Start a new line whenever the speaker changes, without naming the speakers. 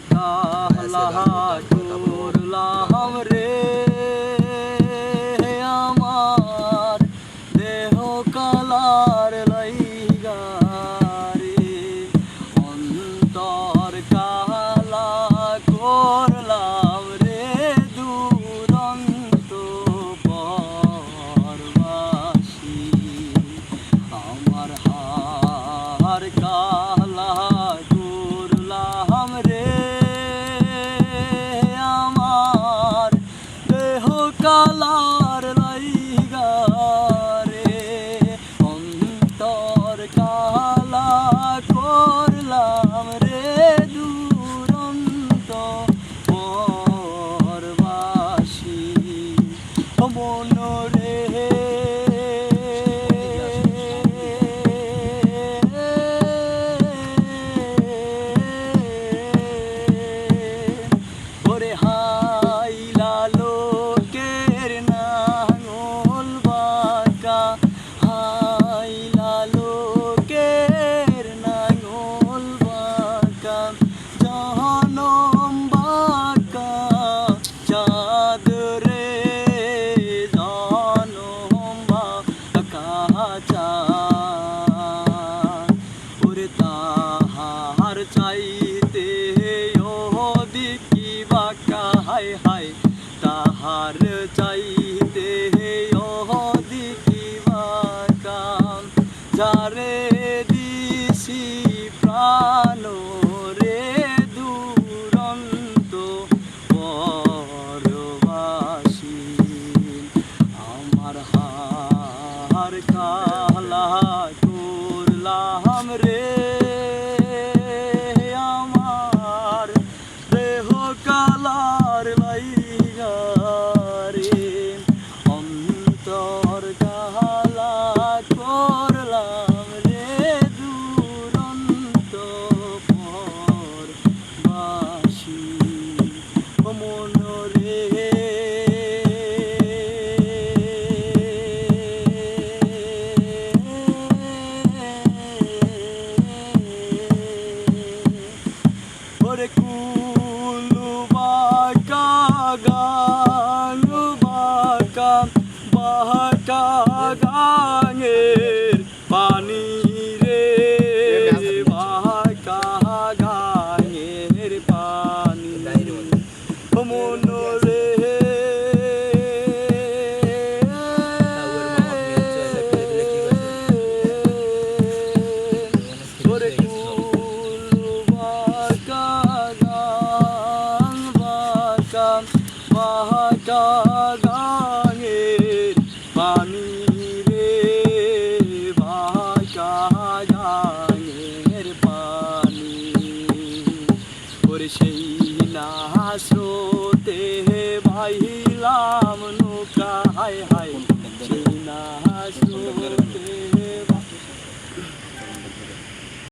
God. মন বাঁকা চাঁদ ওরে তাহার চাইতে দিকি বাঁকা হাই হাই তাহার চাইতে দিকি বাঁকা যারে দিছি প্রাণ রে আমার দেহ কালার লাইগারে অন্তর কালা করলাম রে দুরন্ত পরবাসী মন ওরে কুলু বাঁকা বাহাগাঙের পানি রে বাহাগাঙের পানি। ওর সেই না স্রোতে ভাইলাম নৌকা হায় হায়, সেই না স্রোতে